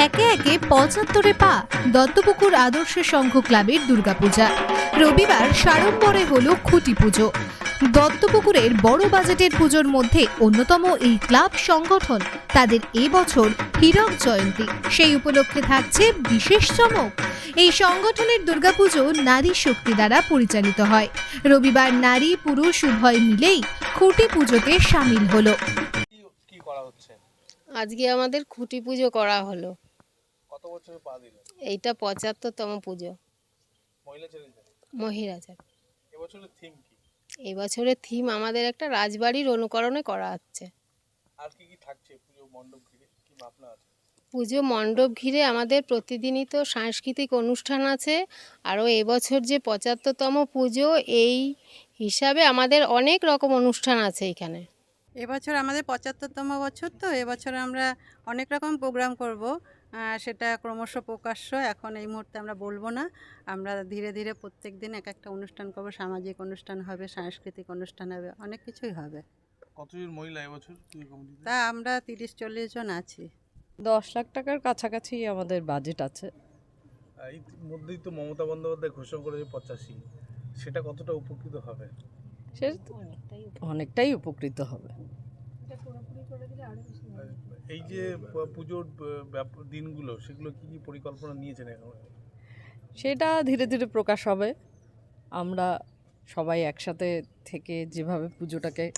একে একে পঁচাত্তরে পা দত্তপুকুর আদর্শ সংঘ ক্লাবের দুর্গাপূজা। রবিবার সাড়ম্বরে হল খুঁটি পুজো। দত্তপুকুরের বড় বাজেটের পুজোর মধ্যে অন্যতম এই ক্লাব সংগঠন। তাদের এবছর হীরক জয়ন্তী। সেই উপলক্ষে থাকছে বিশেষ চমক। এই সংগঠনের দুর্গাপুজো নারী শক্তি দ্বারা পরিচালিত হয়। রবিবার নারী পুরুষ উভয় মিলেই খুঁটি পুজোতে সামিল হলো। কি- কি করা হচ্ছে? আজকে আমাদের খুঁটি পুজো করা হলো। কত বছরে পা দিল এইটা পঁচাত্তরতম পুজো। মহিলা ছেলেদের মহিরাজার এবছরের থিম কি? এই বছরের থিম আমাদের একটা রাজবাড়ির অনুকরণে করা হচ্ছে। আর কি কি থাকছে পুজো মণ্ডপ ঘিরে? কি ভাবনা আছে? পুজো মণ্ডপ ঘিরে আমাদের প্রতিদিনই তো সাংস্কৃতিক অনুষ্ঠান আছে। আরও এবছর যে পঁচাত্তরতম পুজো এই হিসাবে আমাদের অনেক রকম অনুষ্ঠান আছে এখানে। এবছর আমাদের পঁচাত্তরতম বছর তো এবছর আমরা অনেক রকম প্রোগ্রাম করব। সেটা ক্রমশ প্রকাশ্য এখন এই মুহূর্তে আমরা বলব না। আমরা ধীরে ধীরে প্রত্যেক দিন এক একটা অনুষ্ঠান করব সামাজিক অনুষ্ঠান হবে সাংস্কৃতিক অনুষ্ঠান হবে অনেক কিছুই হবে। কতজন মহিলা এবছর? তা আমরা তিরিশ চল্লিশ জন আছি। দশ লাখ টাকার কাছাকাছি আমাদের বাজেট আছে। এই মধ্যেই তো মমতা বন্দ্যোপাধ্যায় ঘোষণা করেছে পঁচাশি। সেটা কতটা উপকৃত হবে? সে তো অনেকটাই উপকৃত। হবে। এই যে পুজোর ব্যাপ- দিনগুলো সেগুলো কি কি পরিকল্পনা নিয়েছেন এখন? সেটা ধীরে ধীরে প্রকাশ হবে। আমরা সবাই একসাথে থেকে যেভাবে পুজোটাকে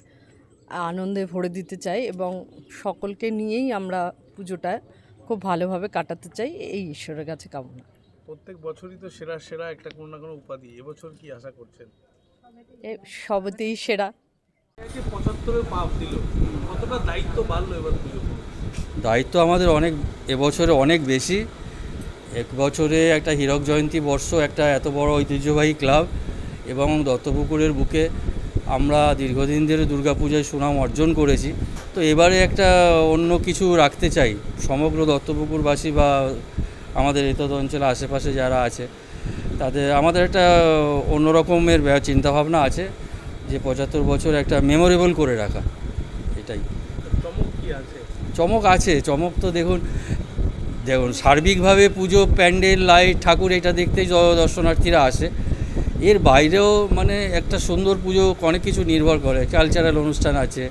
আনন্দে ভরে দিতে চাই এবং সকলকে নিয়েই আমরা পুজোটা খুব ভালোভাবে কাটাতে চাই এই ঈশ্বরের কাছে কামনা। প্রত্যেক বছরই তো সেরা সেরা একটা কোনো না কোনো উপাধি। এবছর কি আশা করছেন? সবতেই সেরা। এই যে পঁচাত্তরের পাপ দিল। কতটা দায়িত্ব বাড়লো এবার পুজো দায়িত্ব আমাদের অনেক এবছরে অনেক বেশি। এক বছরে একটা হীরক জয়ন্তী বর্ষ একটা এত বড় ঐতিহ্যবাহী ক্লাব এবং দত্তপুকুরের বুকে আমরা দীর্ঘদিন ধরে দুর্গাপূজায় সুনাম অর্জন করেছি। তো এবারে একটা অন্য কিছু রাখতে চাই। সমগ্র দত্তপুকুরবাসী বা আমাদের এতদ অঞ্চলে আশেপাশে যারা আছে তাদের আমাদের একটা অন্য রকমের ব্যা- চিন্তাভাবনা আছে যে পঁচাত্তর বছর একটা মেমোরেবল করে রাখা এটাই। চমক কি আছে? চমক আছে চমক তো দেখুন দেখুন সার্বিকভাবে পুজো প্যান্ডেল লাইট ঠাকুর এটা দেখতেই দর্শনার্থীরা আসে। এর বাইরেও মানে একটা সুন্দর পুজো অনেক কিছু নির্ভর করে। কালচারাল অনুষ্ঠান আছে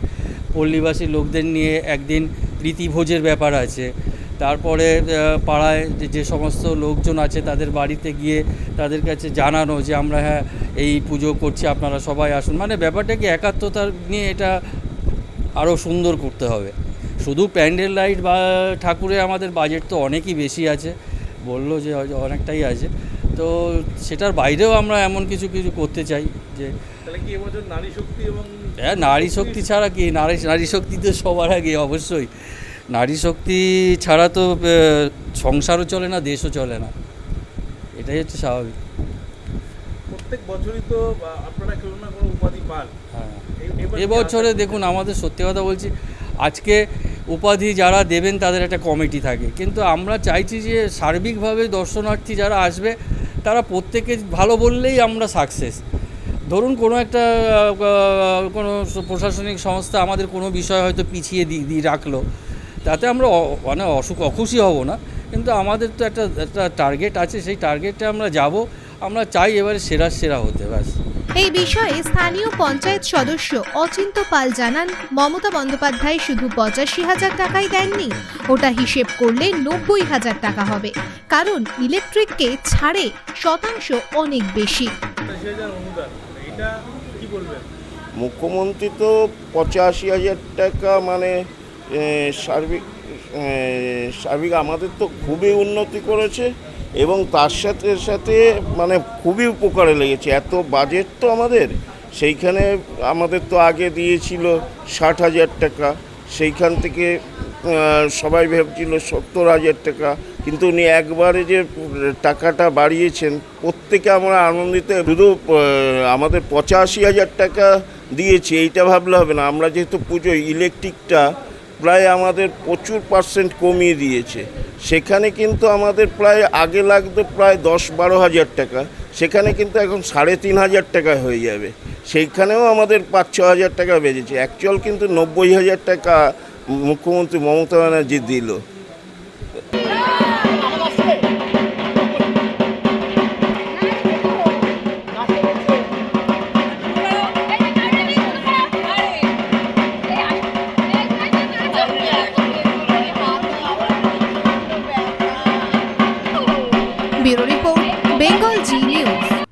পল্লীবাসী লোকদের নিয়ে একদিন প্রীতিভোজের ব্যাপার আছে তারপরে পাড়ায় যে যে সমস্ত লোকজন আছে তাদের বাড়িতে গিয়ে তাদের কাছে জানানো যে আমরা হ্যাঁ এই পুজো করছি আপনারা সবাই আসুন। মানে ব্যাপারটাকে একাত্মতা নিয়ে এটা আরও সুন্দর করতে হবে। শুধু প্যান্ডেল লাইট বা ঠাকুরে আমাদের বাজেট তো অনেকই বেশি আছে। বলল যে অনেকটাই আছে। তো সেটার বাইরেও আমরা এমন কিছু কিছু করতে চাই যে নারী শক্তি এবং হ্যাঁ নারী শক্তি ছাড়া কি নারী নারী শক্তি তো সবার আগে অবশ্যই। নারী শক্তি ছাড়া তো সংসারও চলে না দেশও চলে না। এটাই হচ্ছে স্বাভাবিক। প্রত্যেক বছরই তো আপনারা কেউ না কোনো উপাধি পান। হ্যাঁ। এবছরে দেখুন আমাদের সত্যি কথা বলছি আজকে উপাধি যারা দেবেন তাদের একটা কমিটি থাকে। কিন্তু আমরা চাইছি যে সার্বিকভাবে দর্শনার্থী যারা আসবে তারা প্রত্যেকে ভালো বললেই আমরা সাকসেস ধরুন কোনো একটা কোনো প্রশাসনিক সংস্থা আমাদের কোনো বিষয় হয়তো পিছিয়ে দিয়ে রাখল। তাতে আমরা মানে অসুখ অখুশি হব না। কিন্তু আমাদের তো একটা একটা টার্গেট আছে সেই টার্গেটে আমরা যাব। আমরা চাই এবারে সেরা সেরা হতে ব্যাস। এই বিষয়ে স্থানীয় পঞ্চায়েত সদস্য অচিন্ত পাল জানান মমতা বন্দ্যোপাধ্যায় শুধু পঁচাশি হাজার টাকাই দেননি ওটা হিসেব করলে নব্বই হাজার টাকা হবে। কারণ ইলেকট্রিককে ছাড়ে শতাংশ অনেক বেশি। মুখ্যমন্ত্রী তো পঁচাশি হাজার টাকা মানে সার্বিক সার্বিক আমাদের তো খুবই উন্নতি করেছে এবং তার সাথে সাথে মানে খুবই উপকারে লেগেছে। এত বাজেট তো আমাদের। সেইখানে আমাদের তো আগে দিয়েছিল ষাট হাজার টাকা। সেইখান থেকে সবাই ভেবছিল সত্তর হাজার টাকা। কিন্তু উনি একবারে যে টাকাটা বাড়িয়েছেন, প্রত্যেকে আমরা আনন্দিত। শুধু আমাদের পঁচাশি হাজার টাকা দিয়েছি, এইটা ভাবলে হবে না। আমরা যেহেতু পুজো ইলেকট্রিকটা প্রায় আমাদের প্রচুর পার্সেন্ট কমিয়ে দিয়েছে। সেখানে কিন্তু আমাদের প্রায় আগে লাগতো প্রায় দশ বারো হাজার টাকা। সেখানে কিন্তু এখন সাড়ে তিন হাজার টাকা হয়ে যাবে। সেইখানেও আমাদের পাঁচ ছ হাজার টাকা বেড়েছে অ্যাকচুয়াল কিন্তু নব্বই হাজার টাকা মুখ্যমন্ত্রী মমতা ব্যানার্জি দিল।